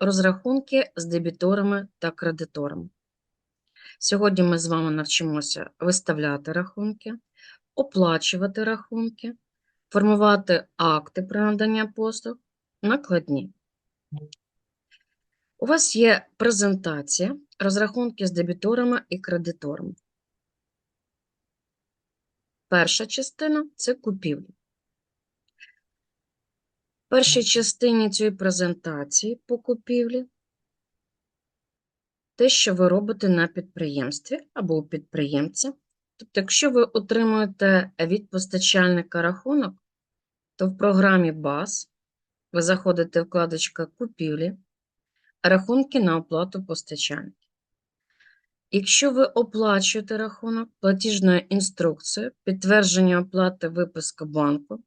розрахунки з дебіторами та кредиторами. Сьогодні ми з вами навчимося виставляти рахунки, оплачувати рахунки, формувати акти про надання послуг, накладні. У вас є презентація, розрахунки з дебіторами і кредиторами. Перша частина це купівлі. Першій частині цієї презентації по купівлі те, що ви робите на підприємстві або у підприємця. Тобто, якщо ви отримуєте від постачальника рахунок, то в програмі БАС ви заходите вкладочка Купівлі, рахунки на оплату постачальників. Якщо ви оплачуєте рахунок платіжною інструкцією, підтвердження оплати виписка банку,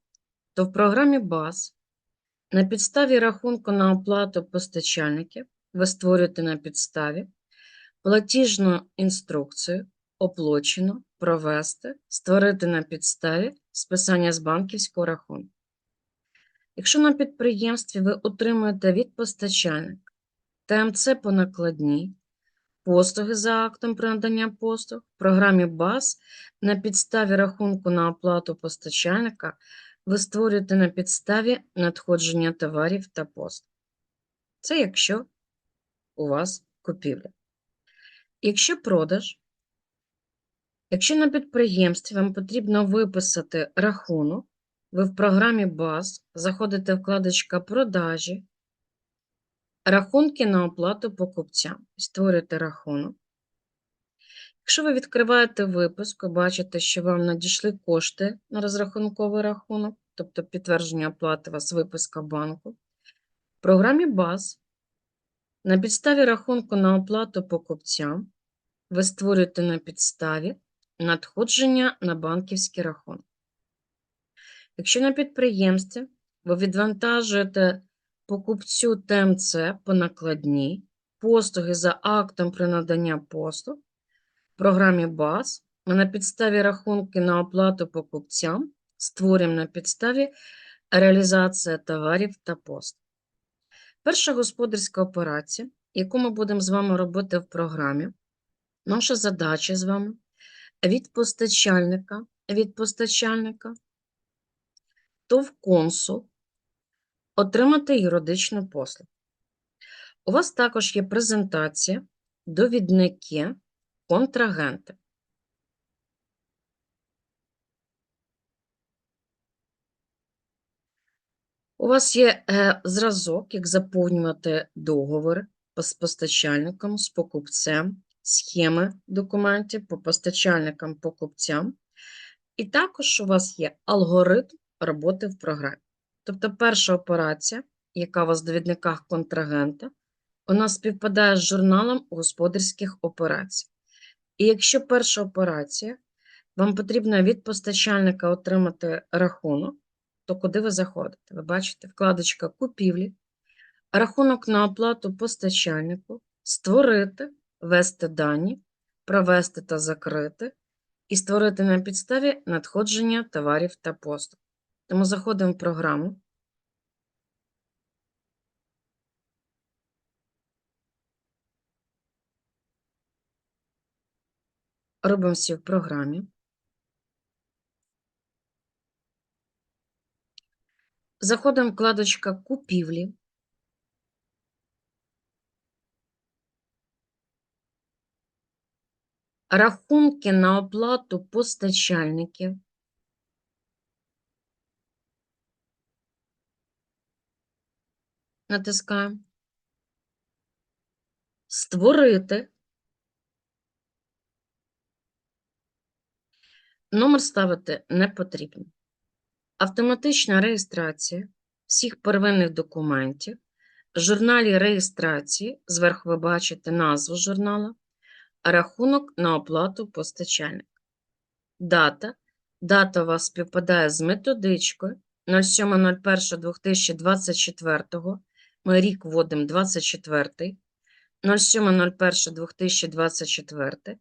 то в програмі БАС на підставі рахунку на оплату постачальників ви створюєте на підставі платіжну інструкцію оплачено, провести, створити на підставі списання з банківського рахунку. Якщо на підприємстві ви отримуєте від постачальника ТМЦ по накладній, послуги за актом про надання послуг, в програмі БАС на підставі рахунку на оплату постачальника ви створюєте на підставі надходження товарів та послуг. Це якщо у вас купівля. Якщо продаж, якщо на підприємстві вам потрібно виписати рахунок, ви в програмі БАЗ заходите вкладочка продажі, рахунки на оплату покупцям. Створюєте рахунок. Якщо ви відкриваєте виписку, бачите, що вам надійшли кошти на розрахунковий рахунок, тобто підтвердження оплати вас виписка банку, в програмі БАЗ на підставі рахунку на оплату покупцям ви створюєте на підставі надходження на банківський рахунок. Якщо на підприємстві ви відвантажуєте покупцю ТМЦ по накладній, послуги за актом при надання послуг, програмі БАЗ на підставі рахунки на оплату покупцям створюємо на підставі реалізація товарів та послуг. Перша господарська операція, яку ми будемо з вами робити в програмі, наша задача з вами від постачальника, від постачальника ТОВ консул отримати юридичну послугу. У вас також є презентація, довідники, контрагенти. У вас є е, зразок, як заповнювати договори з постачальником, з покупцем, схеми документів по постачальникам, покупцям. І також у вас є алгоритм роботи в програмі. Тобто перша операція, яка у вас в довідниках контрагента, вона співпадає з журналом господарських операцій. І якщо перша операція, вам потрібно від постачальника отримати рахунок, то куди ви заходите? Ви бачите, вкладочка купівлі, рахунок на оплату постачальнику, створити, ввести дані, провести та закрити, і створити на підставі надходження товарів та послуг. Тому заходимо в програму. Робимо всі в програмі. Заходимо вкладочка купівлі. Рахунки на оплату постачальників. Натискаємо. Створити. Номер ставити не потрібно. Автоматична реєстрація всіх первинних документів. Журналі реєстрації, зверху ви бачите назву журнала, рахунок на оплату постачальника. Дата. Дата у вас співпадає з методичкою 07.01.2024. Ми рік вводимо 24. 07.01.2024.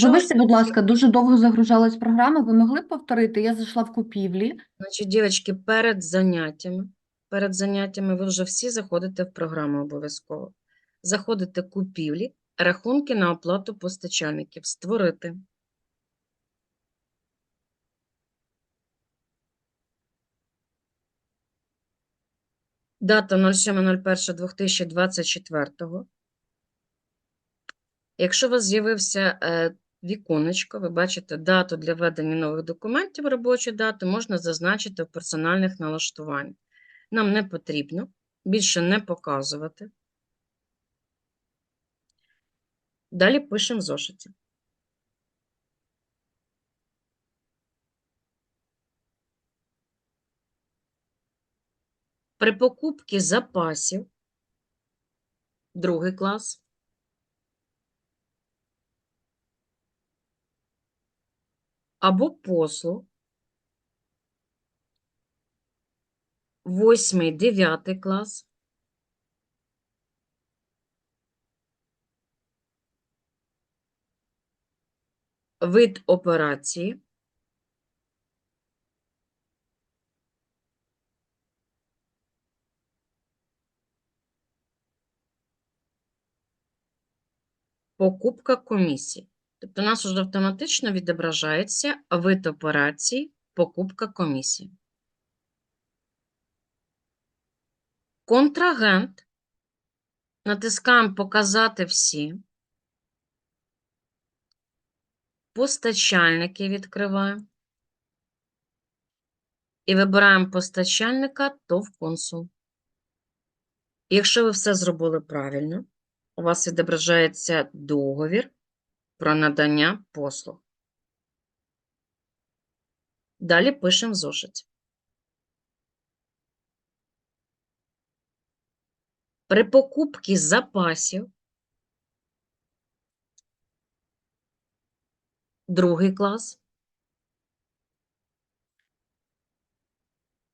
Вибачте, будь ласка, дуже довго загружалась програма. Ви могли б повторити? Я зайшла в купівлі. Значить, дівчатки, перед заняттями, перед заняттями, ви вже всі заходите в програму обов'язково. Заходите купівлі, рахунки на оплату постачальників. Створити. Дата 07.01.2024. Якщо у вас з'явився е, віконечко, ви бачите дату для введення нових документів, робочу дату, можна зазначити в персональних налаштуваннях. Нам не потрібно більше не показувати. Далі пишемо в зошиті. При покупці запасів, другий клас, або послуг, восьмий, дев'ятий клас, вид операції, покупка комісії. Тобто у нас вже автоматично відображається вид операції, покупка комісії. Контрагент. Натискаємо Показати всі. Постачальники відкриваємо. І вибираємо постачальника ТОВ консул. Якщо ви все зробили правильно, у вас відображається договір про надання послуг. Далі пишемо зошиті. При покупці запасів другий клас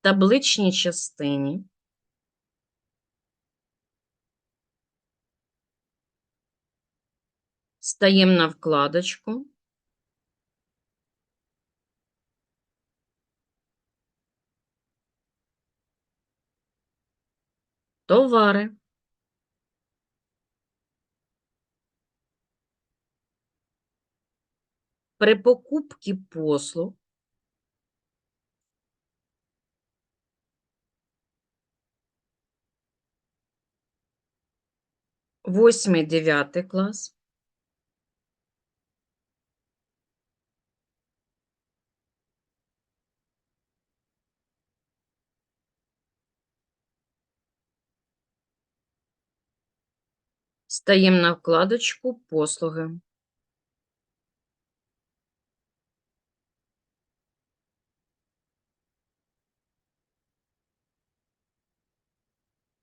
табличній частині стаємо на вкладочку Товари. При покупці послуг восьмий, дев'ятий клас. Стаємо на вкладочку послуги.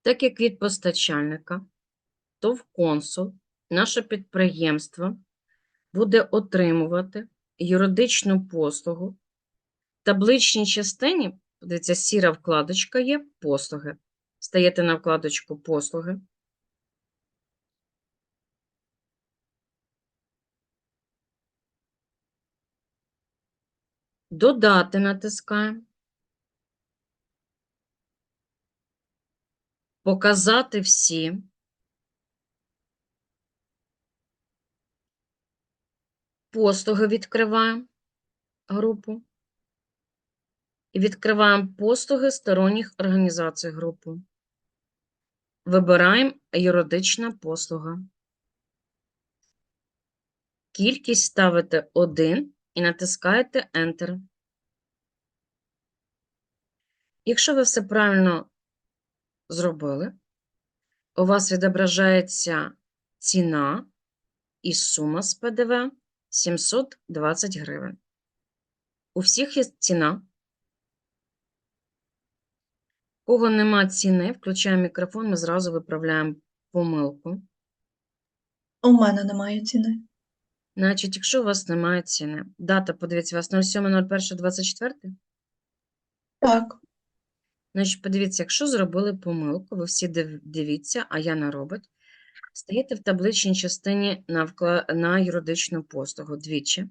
Так як від постачальника, ТОВ консул, наше підприємство буде отримувати юридичну послугу. В табличній частині, подивіться, сіра вкладочка є послуги. Стаєте на вкладочку послуги. Додати натискаємо. Показати всі. Послуги відкриваємо групу. І відкриваємо послуги сторонніх організацій групу. Вибираємо юридична послуга. Кількість ставите 1 і натискаєте Enter. Якщо ви все правильно зробили, у вас відображається ціна і сума з ПДВ 720 гривень. У всіх є ціна. Кого нема ціни, включаємо мікрофон, ми зразу виправляємо помилку. У мене немає ціни. Значить, якщо у вас немає ціни, дата, подивіться, у вас 07.01.24? Так, Значить, подивіться, якщо зробили помилку, ви всі дивіться, а я не робить, стаєте в табличній частині навкла... на юридичну послугу двічі.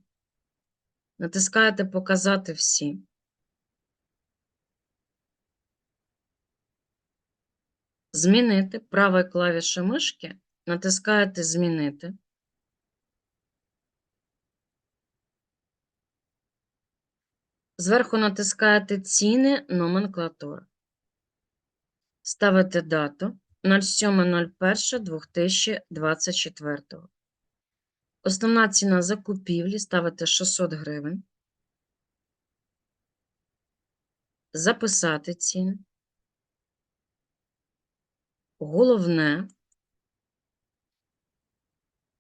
Натискаєте Показати всі. Змінити правою клавішою мишки натискаєте Змінити. Зверху натискаєте Ціни, номенклатура. Ставите дату 07.01.2024. Основна ціна закупівлі ставите 600 гривень. Записати ціни. Головне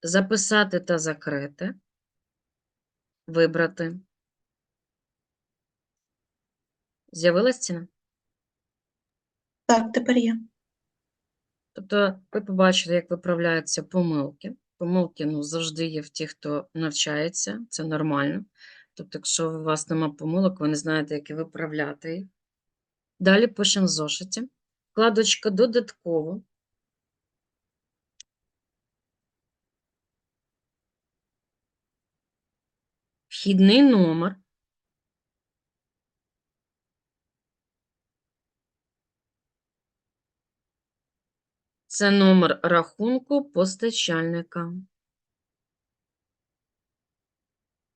записати та закрити, вибрати. З'явилась ціна? Так, тепер є. Тобто ви побачите, як виправляються помилки. Помилки ну, завжди є в тих, хто навчається, це нормально. Тобто, якщо у вас нема помилок, ви не знаєте, як виправляти їх. Далі пишемо в зошиті. Вкладочка додатково. Вхідний номер. Це номер рахунку постачальника.